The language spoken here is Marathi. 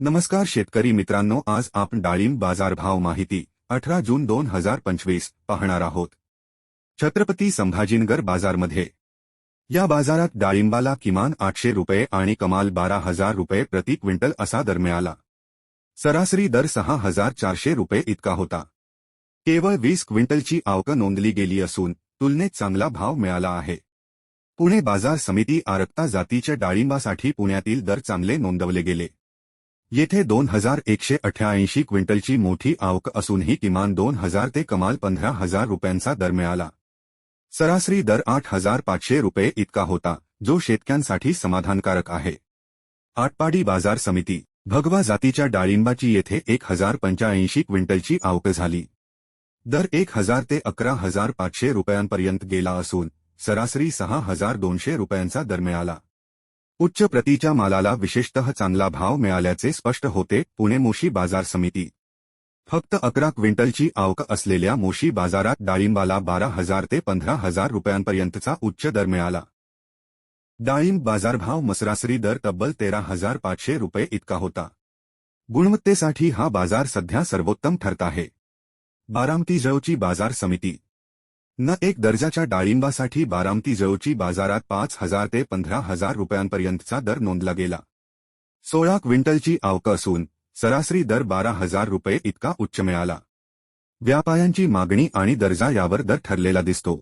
नमस्कार शेतकरी मित्रांनो आज आपण डाळिंब बाजारभाव माहिती अठरा जून दोन हजार पंचवीस पाहणार आहोत. छत्रपती संभाजीनगर बाजारमध्ये. या बाजारात डाळिंबाला किमान आठशे रुपये आणि कमाल बारा हजार रुपये प्रति क्विंटल असा दर मिळाला. सरासरी दर सहा हजार चारशे रुपये इतका होता. केवळ वीस क्विंटलची आवक नोंदली गेली असून तुलनेत चांगला भाव मिळाला आहे. पुणे बाजार समिती आरक्ता जातीच्या डाळिंबासाठी पुण्यातील दर चांगले नोंदवले गेले. येथे दोन हज़ार एकशे अठ्याऐंशी क्विंटलची मोठी आवक असूनही किमान दोन हज़ार ते कमाल पंधरा हज़ार रुपयांचा दर मिळाला. सरासरी दर आठ हज़ार पाचशे रुपये इतका होता, जो शेतकऱ्यांसाठी समाधानकारक आहे. आटपाडी बाज़ार समिती, भगवा जातीच्या डाळिंबाची येथे एक हज़ार पंच्याऐंशी क्विंटलची आवक झाली. दर एक हज़ार ते अकरा हज़ार पाचशे रुपयांपर्यंत गेला असून, सरासरी सहा हज़ार दोनशे रुपयांचा दर मिळाला. उच्च प्रतीच्या मालाला विशेषतः चांगला भाव मिळाल्याचे स्पष्ट होते पुणे मोशी बाजार समिती. फक्त अकरा क्विंटलची आवक असलेल्या मोशी बाजारात डाळिंबाला बारा हजार ते पंधरा हजार रुपयांपर्यंतचा उच्च दर मिळाला. डाळिंब बाजारभाव मसरासरी दर तब्बल तेरा हजार पाचशे रुपये इतका होता. गुणवत्तेसाठी हा बाजार सध्या सर्वोत्तम ठरत आहे. बारामतीजळची बाजार समिती. न एक दर्जाच्या डाळिंबासाठी बारामती जवळची बाजारात पाच हजार ते पंधरा हजार रुपयांपर्यंतचा दर नोंदला गेला. सोळा क्विंटलची आवक असून सरासरी दर बारा हजार रुपये इतका उच्च मिळाला. व्यापाऱ्यांची मागणी आणि दर्जा यावर दर ठरलेला दिसतो.